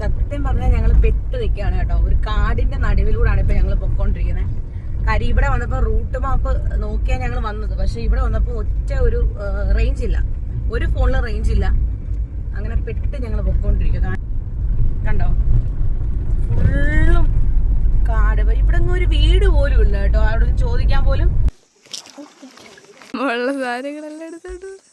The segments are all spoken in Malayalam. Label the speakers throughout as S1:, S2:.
S1: സത്യം പറഞ്ഞാൽ ഞങ്ങൾ പെട്ട് നിൽക്കുകയാണ് കേട്ടോ. ഒരു കാടിന്റെ നടുവിലൂടെയാണ് ഇപ്പൊ ഞങ്ങൾ പൊക്കോണ്ടിരിക്കുന്നത് കാര്യം ഇവിടെ വന്നപ്പോൾ റൂട്ട് മാപ്പ് നോക്കിയാണ് ഞങ്ങൾ വന്നത്. പക്ഷെ ഇവിടെ വന്നപ്പോൾ ഒറ്റ ഒരു റേഞ്ച് ഇല്ല. ഒരു ഫോണിൽ റേഞ്ച് ഇല്ല. അങ്ങനെ പെട്ട് ഞങ്ങൾ പൊക്കോണ്ടിരിക്കുന്നു കണ്ടോ? ഫുള്ളും കാട്. ഇവിടെ ഒരു വീട് പോലും ഇല്ല കേട്ടോ. അവിടെ ചോദിക്കാൻ പോലും
S2: ഉള്ള സാധനങ്ങളെല്ലാം എടുത്തോണ്ട് പോ.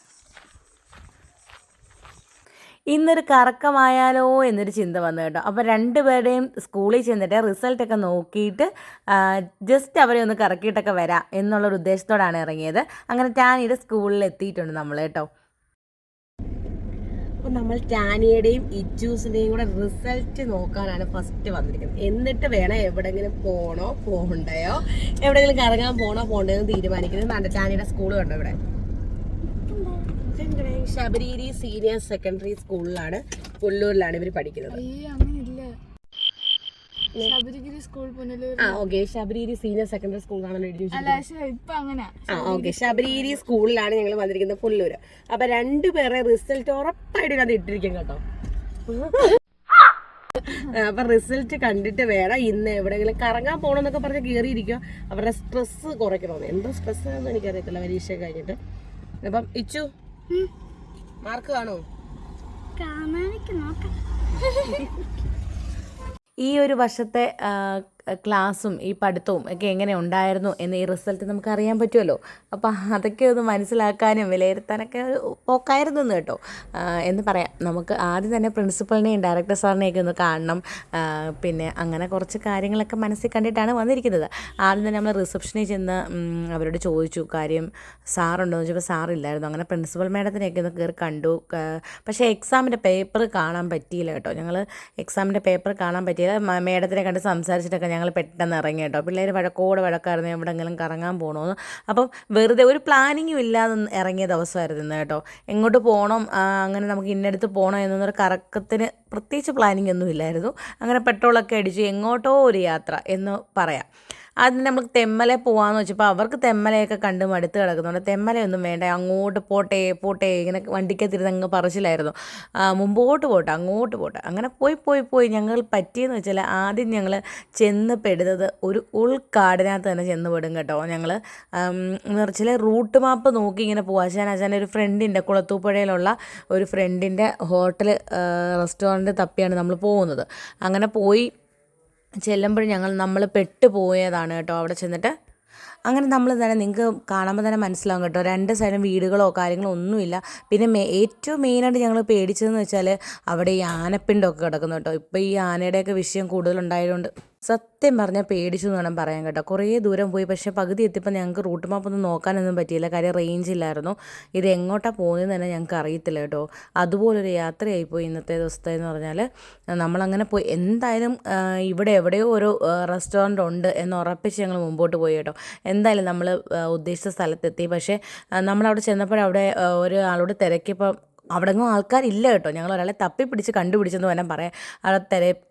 S1: ഇന്നൊരു കറക്കമായാലോ എന്നൊരു ചിന്ത വന്നു കേട്ടോ. അപ്പോൾ രണ്ടുപേരുടെയും സ്കൂളിൽ ചെന്നിട്ട് റിസൾട്ടൊക്കെ നോക്കിയിട്ട് ജസ്റ്റ് അവരെ ഒന്ന് കറക്കിയിട്ടൊക്കെ വരാം എന്നുള്ളൊരു ഉദ്ദേശത്തോടാണ് ഇറങ്ങിയത്. അങ്ങനെ ടാനിയുടെ സ്കൂളിൽ എത്തിയിട്ടുണ്ട് നമ്മൾ കേട്ടോ. അപ്പോൾ നമ്മൾ ടാനിയുടെയും ഇച്ചൂസിന്റെയും കൂടെ റിസൾട്ട് നോക്കാനാണ് ഫസ്റ്റ് വന്നിരിക്കുന്നത്. എന്നിട്ട് വേണം എവിടെങ്കിലും പോണോ പോകണ്ടയോ? എവിടെയെങ്കിലും കറങ്ങാൻ പോണോ പോകണ്ടോ എന്ന് തീരുമാനിക്കുന്നത്. ടാനിയുടെ സ്കൂൾ കണ്ടോ ഇവിടെ? ശബരീരി സീനിയർ സെക്കൻഡറി സ്കൂളിലാണ് പുല്ലൂരിലാണ് ഇവർ പഠിക്കുന്നത്. ആ ഓക്കെ. ശബരീരി സീനിയർ സെക്കൻഡറി
S2: സ്കൂളാണ്
S1: ആ ഓക്കെ. ശബരീരി സ്കൂളിലാണ് ഞങ്ങൾ വന്നിരിക്കുന്നത് പുല്ലൂര്. അപ്പൊ രണ്ടുപേരെ റിസൾട്ട് ഉറപ്പായിട്ട് ഞാൻ ഇട്ടിരിക്കും കേട്ടോ. അപ്പൊ റിസൾട്ട് കണ്ടിട്ട് വേണം ഇന്ന് എവിടെയെങ്കിലും കറങ്ങാൻ പോകണമെന്നൊക്കെ പറഞ്ഞ് കയറിയിരിക്കുക അവരുടെ സ്ട്രെസ് കുറയ്ക്കണമെന്ന് എന്താ സ്ട്രെസ് ആണെന്ന് എനിക്കറിയത്തില്ല പരീക്ഷ കഴിഞ്ഞിട്ട്. അപ്പം ഇച്ചു? മാർക്ക് കാണൂ?
S2: കാണാനൊക്കെ നോക്കാം.
S1: ഈ ഒരു വർഷത്തെ ക്ലാസ്സും ഈ പഠിത്തവും ഒക്കെ എങ്ങനെ ഉണ്ടായിരുന്നു എന്ന് ഈ റിസൾട്ട് നമുക്ക് അറിയാൻ പറ്റുമല്ലോ. അപ്പോൾ അതൊക്കെ ഒന്ന് മനസ്സിലാക്കാനും വിലയിരുത്താനൊക്കെ പോക്കായിരുന്നു എന്ന് കേട്ടോ. എന്ന് പറയാം. നമുക്ക് ആദ്യം തന്നെ പ്രിൻസിപ്പളിനെയും ഡയറക്ടർ സാറിനെയൊക്കെ ഒന്ന് കാണണം. പിന്നെ അങ്ങനെ കുറച്ച് കാര്യങ്ങളൊക്കെ മനസ്സിൽ കണ്ടിട്ടാണ് വന്നിരിക്കുന്നത്. ആദ്യം തന്നെ നമ്മൾ റിസപ്ഷനിൽ ചെന്ന് അവരോട് ചോദിച്ചു കാര്യം സാറുണ്ടോ? എന്ന് ചോദിച്ചപ്പോൾ സാറില്ലായിരുന്നു. അങ്ങനെ പ്രിൻസിപ്പൽ മേഡത്തിനെയൊക്കെ ഒന്ന് കയറി കണ്ടു. പക്ഷേ എക്സാമിന്റെ പേപ്പർ കാണാൻ പറ്റിയില്ല കേട്ടോ. ഞങ്ങൾ എക്സാമിന്റെ പേപ്പർ കാണാൻ പറ്റിയില്ല. മേഡത്തിനെ കണ്ട് സംസാരിച്ചിട്ടൊക്കെ ഞങ്ങൾ പെട്ടെന്ന് ഇറങ്ങി കേട്ടോ. പിള്ളേർ വഴക്കോടെ വഴക്കായിരുന്നു എവിടെയെങ്കിലും കറങ്ങാൻ പോകണമെന്ന് അപ്പം വെറുതെ ഒരു പ്ലാനിങ്ങും ഇല്ലാതെ ഇറങ്ങിയ ദിവസമായിരുന്നു കേട്ടോ. എങ്ങോട്ട് പോകണം അങ്ങനെ നമുക്ക് ഇന്നടുത്ത് പോകണം എന്നൊരു കറക്കത്തിന് പ്രത്യേകിച്ച് പ്ലാനിങ് ഒന്നും ഇല്ലായിരുന്നു. അങ്ങനെ പെട്രോളൊക്കെ അടിച്ച് എങ്ങോട്ടോ ഒരു യാത്ര എന്ന് പറയാം. അതിന് നമ്മൾ തെമ്മലെ പോവാന്ന് വെച്ചപ്പോൾ അവർക്ക് തെമ്മലയൊക്കെ കണ്ട് മടുത്ത് കിടക്കുന്നുണ്ട്. തെമ്മലയൊന്നും വേണ്ട അങ്ങോട്ട് പോട്ടെ പോട്ടെ ഇങ്ങനെ വണ്ടിക്കത്തിരുന്ന് അങ്ങ് പറച്ചിലായിരുന്നു. മുമ്പോട്ട് പോട്ടെ അങ്ങോട്ട് പോട്ടെ. അങ്ങനെ പോയി പോയി പോയി ഞങ്ങൾ പറ്റിയെന്ന് വെച്ചാൽ ആദ്യം ഞങ്ങൾ ചെന്ന് പെടുന്നത് ഒരു ഉൾക്കാടിനകത്ത് തന്നെ ചെന്ന് പെടും കേട്ടോ ഞങ്ങൾ എന്ന് റൂട്ട് മാപ്പ് നോക്കി ഇങ്ങനെ പോവാ. അച്ഛൻ അച്ഛന്റെ ഒരു ഫ്രണ്ടിന്റെ കുളത്തൂപ്പുഴയിലുള്ള ഒരു ഫ്രണ്ടിന്റെ ഹോട്ടൽ റെസ്റ്റോറന്റ് തപ്പിയാണ് നമ്മൾ പോകുന്നത്. അങ്ങനെ പോയി ചെല്ലുമ്പോൾ ഞങ്ങൾ നമ്മൾ പെട്ടുപോയതാണ് കേട്ടോ അവിടെ ചെന്നിട്ട്. അങ്ങനെ നമ്മൾ തന്നെ നിങ്ങൾക്ക് കാണുമ്പോൾ തന്നെ മനസ്സിലാവും കേട്ടോ. രണ്ട് സൈഡും വീടുകളോ കാര്യങ്ങളോ ഒന്നുമില്ല. പിന്നെ മേ ഏറ്റവും മെയിനായിട്ട് ഞങ്ങൾ പേടിച്ചതെന്ന് വെച്ചാൽ അവിടെ ഈ ആനപ്പിണ്ടൊക്കെ കിടക്കുന്നു കേട്ടോ. ഇപ്പോൾ ഈ ആനയുടെയൊക്കെ വിഷയം കൂടുതലുണ്ടായതുകൊണ്ട്. സത്യം പറഞ്ഞാൽ പേടിച്ചു എന്ന് വേണം പറയാൻ കേട്ടോ. കുറേ ദൂരം പോയി. പക്ഷേ പകുതി എത്തിയപ്പോൾ ഞങ്ങൾക്ക് റൂട്ട് മാപ്പ് ഒന്നും നോക്കാനൊന്നും പറ്റിയില്ല. കാര്യം റേഞ്ച് ഇല്ലായിരുന്നു. ഇത് എങ്ങോട്ടാണ് പോകുന്നതെന്ന് തന്നെ ഞങ്ങൾക്ക് അറിയത്തില്ല കേട്ടോ. അതുപോലൊരു യാത്രയായിപ്പോയി ഇന്നത്തെ ദിവസത്തെ എന്ന് പറഞ്ഞാൽ നമ്മളങ്ങനെ പോയി. എന്തായാലും ഇവിടെ എവിടെയോ ഒരു റെസ്റ്റോറന്റ് ഉണ്ട് എന്ന് ഉറപ്പിച്ച് ഞങ്ങൾ മുമ്പോട്ട് പോയി കേട്ടോ. എന്തായാലും നമ്മൾ ഉദ്ദേശിച്ച സ്ഥലത്തെത്തി. പക്ഷേ നമ്മളവിടെ ചെന്നപ്പോഴവിടെ ഒരു ഒരാളോട് തിരക്കിയപ്പോൾ അവിടെങ്ങും ആൾക്കാരില്ല കേട്ടോ. ഞങ്ങൾ ഒരാളെ തപ്പിപ്പിടിച്ച് കണ്ടുപിടിച്ചെന്ന് വേണം പറയാം അവിടെ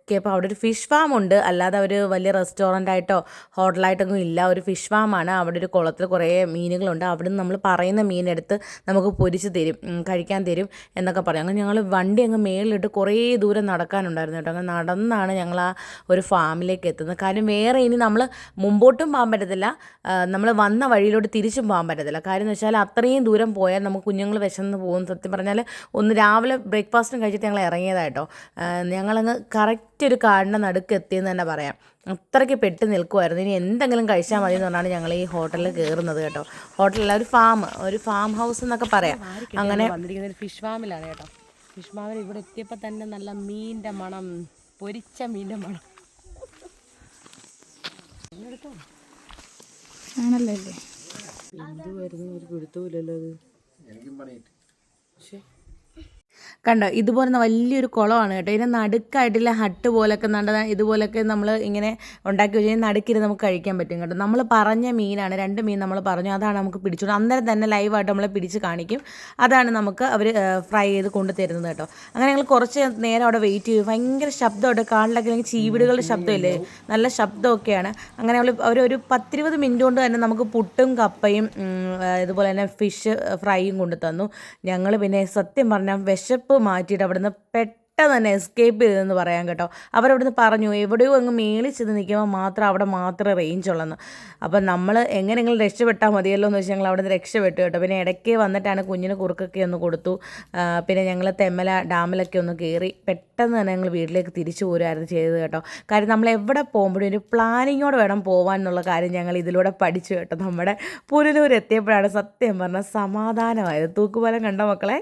S1: തിരക്കിയപ്പോൾ അവിടെ ഒരു ഫിഷ് ഫാം ഉണ്ട്. അല്ലാതെ ഒരു വലിയ റെസ്റ്റോറന്റ് ആയിട്ടോ ഹോട്ടലായിട്ടൊന്നും ഇല്ല. ഒരു ഫിഷ് ഫാമാണ് അവിടെ ഒരു കുളത്തിൽ കുറേ മീനുകളുണ്ട്. അവിടെ നിന്ന് നമ്മൾ പറയുന്ന മീനെടുത്ത് നമുക്ക് പൊരിച്ച് തരും കഴിക്കാൻ തരും എന്നൊക്കെ പറയും. അങ്ങനെ ഞങ്ങൾ വണ്ടി അങ്ങ് മേളിലിട്ട് കുറേ ദൂരം നടക്കാനുണ്ടായിരുന്നു കേട്ടോ. അങ്ങനെ നടന്നാണ് ഞങ്ങൾ ആ ഒരു ഫാമിലേക്ക് എത്തുന്നത്. കാര്യം വേറെ ഇനി നമ്മൾ മുമ്പോട്ടും പോകാൻ പറ്റത്തില്ല. നമ്മൾ വന്ന വഴിയിലോട്ട് തിരിച്ചും പോകാൻ പറ്റത്തില്ല. കാര്യം എന്ന് വെച്ചാൽ അത്രയും ദൂരം പോയാൽ നമുക്ക് കുഞ്ഞുങ്ങൾ വിശന്ന് പോകും. സത്യം പറഞ്ഞാൽ ഒന്ന് രാവിലെ ബ്രേക്ക്ഫാസ്റ്റും കഴിച്ചിട്ട് ഞങ്ങൾ ഇറങ്ങിയതായിട്ടോ ഞങ്ങളങ്ങ് കറക്റ്റ് ഒരു കാടിന്റെ നടുക്ക് എത്തിയെന്ന് തന്നെ പറയാം. അത്രയ്ക്ക് പെട്ട് നിൽക്കുമായിരുന്നു ഇനി എന്തെങ്കിലും കഴിച്ചാൽ മതി എന്ന് പറഞ്ഞാണ് ഞങ്ങൾ ഈ ഹോട്ടലിൽ കയറുന്നത് കേട്ടോ. ഹോട്ടലിൽ ഒരു ഫാം ഒരു ഫാം ഹൗസ് എന്നൊക്കെ പറയാം. അങ്ങനെ വന്നിരിക്കുന്ന ഒരു ഫിഷ് ഫാമിലാണ് കേട്ടോ. ഫിഷ് ഫാമിൽ ഇവിടെ എത്തിയപ്പോൾ തന്നെ നല്ല മീന്റെ മണം പൊരിച്ച മീന്റെ മണം.
S2: ആണല്ലോ അല്ലേ
S1: വരുന്നു ഒരു പിടുത്തമില്ലല്ലോ അത്. കണ്ടോ? ഇതുപോലെ വലിയൊരു കുളമാണ് കേട്ടോ. ഇതിന് നടുക്കായിട്ടുള്ള ഹട്ട് പോലൊക്കെ നട ഇതുപോലൊക്കെ നമ്മൾ ഇങ്ങനെ ഉണ്ടാക്കി വെച്ച് കഴിഞ്ഞാൽ നടുക്കിരുന്ന് നമുക്ക് കഴിക്കാൻ പറ്റും കേട്ടോ. നമ്മൾ പറഞ്ഞ മീനാണ് രണ്ട് മീൻ നമ്മൾ പറഞ്ഞു അതാണ് നമുക്ക് പിടിച്ചോണ്ട് അന്നേരം തന്നെ ലൈവായിട്ട് നമ്മളെ പിടിച്ച് കാണിക്കും. അതാണ് നമുക്ക് അവർ ഫ്രൈ ചെയ്ത് കൊണ്ടു തരുന്നത് കേട്ടോ. അങ്ങനെ ഞങ്ങൾ കുറച്ച് നേരം അവിടെ വെയിറ്റ് ചെയ്യും ഭയങ്കര ശബ്ദമായിട്ട് കാണിലൊക്കെ അല്ലെങ്കിൽ ചീവിടുകളുടെ ശബ്ദമില്ലേ? നല്ല ശബ്ദമൊക്കെയാണ്. അങ്ങനെ നമ്മൾ അവർ ഒരു പത്തിരുപത് മിനിറ്റ് കൊണ്ട് തന്നെ നമുക്ക് പുട്ടും കപ്പയും ഇതുപോലെ തന്നെ ഫിഷ് ഫ്രൈയും കൊണ്ടു തന്നു ഞങ്ങൾ പിന്നെ സത്യം പറഞ്ഞാൽ വിശപ്പ് മാറ്റിയിട്ട് അവിടുന്ന് പെട്ടെന്ന് തന്നെ എസ്കേപ്പ് ചെയ്തതെന്ന് പറയാൻ കേട്ടോ. അവരവിടുന്ന് പറഞ്ഞു എവിടെയോ അങ്ങ് മേളിൽ ചെന്ന് നിൽക്കുമ്പോൾ മാത്രം അവിടെ മാത്രമേ റേഞ്ച് ഉള്ളെന്ന്. അപ്പം നമ്മൾ എങ്ങനെയെങ്കിലും രക്ഷപ്പെട്ടാൽ മതിയല്ലോ എന്ന് വെച്ചാൽ ഞങ്ങൾ അവിടെ രക്ഷപ്പെട്ടു കേട്ടോ. പിന്നെ ഇടയ്ക്ക് വന്നിട്ടാണ് കുഞ്ഞിന് കുറുക്കൊക്കെ ഒന്ന് കൊടുത്തു. പിന്നെ ഞങ്ങൾ തെമ്മല ഡാമിലൊക്കെ ഒന്ന് കയറി പെട്ടെന്ന് തന്നെ ഞങ്ങൾ വീട്ടിലേക്ക് തിരിച്ചു പോരുമായിരുന്നു ചെയ്തത് കേട്ടോ. കാര്യം നമ്മൾ എവിടെ പോകുമ്പോഴും ഒരു പ്ലാനിങ്ങോടെ വേണം പോകാൻ എന്നുള്ള കാര്യം ഞങ്ങൾ ഇതിലൂടെ പഠിച്ചു കേട്ടോ. നമ്മുടെ പുനലൂർ എത്തിയപ്പോഴാണ് സത്യം പറഞ്ഞാൽ സമാധാനമായത്. തൂക്കുപാലം കണ്ട മക്കളെ?